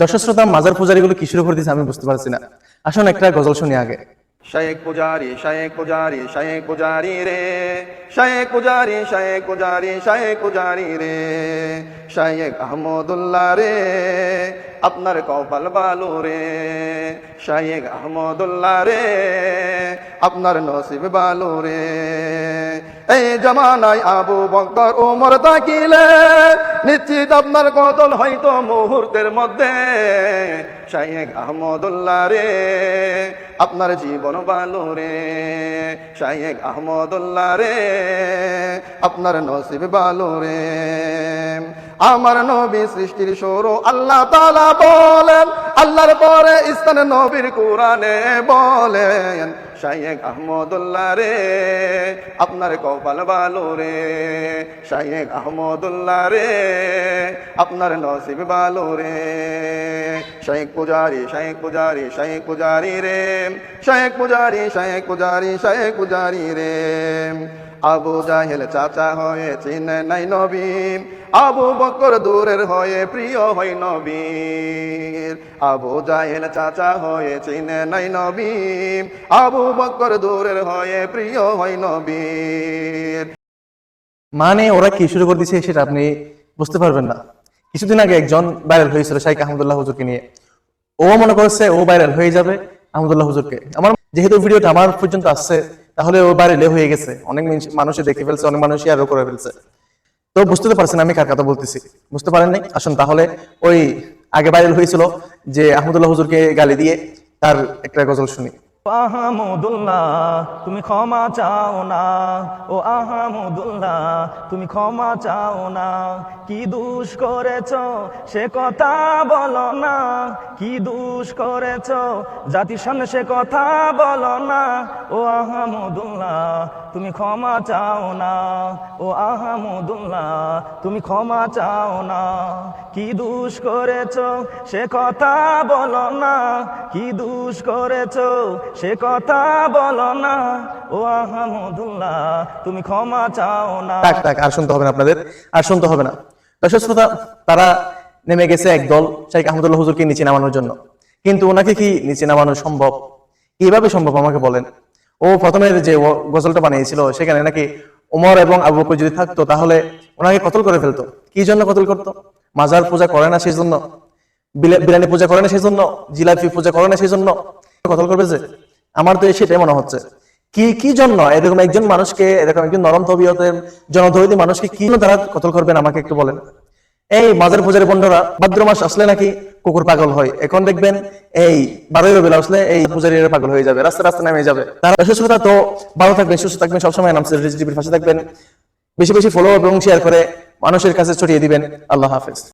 দর্শক শ্রোতা, মাজার পূজারিগুলো গুলো কিশোর উপর দিয়েছে আমি বুঝতে পারছি না। আসুন একটা গজল শুনি আগে। শায়েক পূজারি শায়েক পূজারি শায়েক পূজারি রে। শায়েক পূজারি শায়েক পূজারি শায়েক পূজারি রে। শায়েক আহমদুল্লাহ রে, আপনার কপাল বালু রে। শায়েক আহমদুল্লাহ রে, আপনার নসিব বালু রে। এই জামানায় আবু বকর ওমর তাকিলে নিশ্চিত আপনার কতল হয়তো মুহূর্তের মধ্যে। শায়েক আহমদুল্লাহ রে, আপনার জীবন ভালো রে। শায়েক আহমদুল্লাহ রে, আপনার নসিব ভালো রে। আমার নবী সৃষ্টির সৌর আল্লাহ তালা বলেন। আল্লাহর পরে ইস্তানের নবীর কোরআনে বলেন শায়েক আহমদুল্লাহ রে, আপনার কপাল ভালো রে। শায়েক আহমদুল্লাহ রে, আপনার নসিব ভালো রে। শায়েক পূজারি শায়েক পূজারি শায়েক পূজারি রে। শায়েক পূজারি শায়েক পূজারি শায়েক পূজারি রে। আবু জাহেল চাচা হয়ে চিনে নাই নবী। আবু বকর দূরের হয়ে প্রিয় হয় নবীর আবু জাহেল চাচা হয়ে চিনে নাই নবী। আবু বকর দূরের হয়ে প্রিয় হয় নবীর। মানে ওরা কি শুরু করে দিয়েছে সেটা আপনি বুঝতে পারবেন না। কিছুদিন আগে একজন ভাইরাল হয়েছিল শাইখ আহমদুল্লাহ হুজুরকে নিয়ে। ও মনে করছে ও ভাইরাল হয়ে যাবে আহমদুল্লাহ হুজুরকে। আমার যেহেতু ভিডিওটা আমার পর্যন্ত আসছে, তাহলে ও ভাইরাল হয়ে গেছে। অনেক মানুষ- দেখে ফেলছে, অনেক মানুষ শেয়ারও করে ফেলছে। তো বুঝতে তো পারছেন আমি কার কথা বলতেছি। বুঝতে পারেন নাই? আসুন তাহলে ওই আগে ভাইরাল হয়েছিল যে আহমদুল্লাহ হুজুরকে গালি দিয়ে তার একটা গজল শুনি। আহমদুল্লাহ, তুমি ক্ষমা চাও না। ও আহমদুল্লাহ, তুমি ক্ষমা চাও না। কি দুষ করেছ সে কথা বলো না। কি দুষ করেছ। জাতির সে কথা বলো না। ও আহমদুল্লাহ, তুমি ক্ষমা চাও না। ও আহমদুল্লাহ, তুমি ক্ষমা চাও না। কি দুষ করেছ সে কথা বলো না। কি দুষ করেছ সে কথা বলো না। ও আহমদুল্লাহ, তুমি ক্ষমা চাও না। টাক টাক, আর শুনতে হবে না আপনাদের, আর শুনতে হবে না। দর্শক শ্রোতা, তারা নেমে গেছে একদল শাইখ আহমদুল্লাহ হুজুরকে নিচে নামানোর জন্য। কিন্তু ওনাকে কি নিচে নামানো সম্ভব? কীভাবে সম্ভব আমাকে বলেন? ও প্রথমে যে গজলটা বানিয়েছিল, সেখানে নাকি ওমর এবং আবু বকর যদি থাকতো, তাহলে ওনাকে কতল করে ফেলতো? কি জন্য কতল করতো? মাজার পূজা করে না সেই জন্য বিরিয়ানি পূজা করে না সেই জন্য জিলাপি পূজা করে না সেই জন্য কতল করবে যে? আমার তো সেটাই মনে হচ্ছে। কি কি জন্য? এরকম একজন মানুষকে, এরকম একজন নরম তবিয়তের জনধৈর্য মানুষকে কি তারা কতল করবেন আমাকে একটু বলেন? এই মাজার পূজার বন্ধুরা, ভাদ্র মাস আসলে নাকি কুকুর পাগল হয়। এখন দেখবেন এই বারোই রবিল আসলে এই পূজারীরা পাগল হয়ে যাবে রাস্তা রাস্তা নামে যাবে। তারা সুস্থতা তো ভালো থাকবেন, সুস্থ থাকবেন, সবসময় নামছে টিভির পাশে থাকবেন। বেশি বেশি ফলো এবং শেয়ার করে মানুষের কাছে ছড়িয়ে দিবেন। আল্লাহ হাফেজ।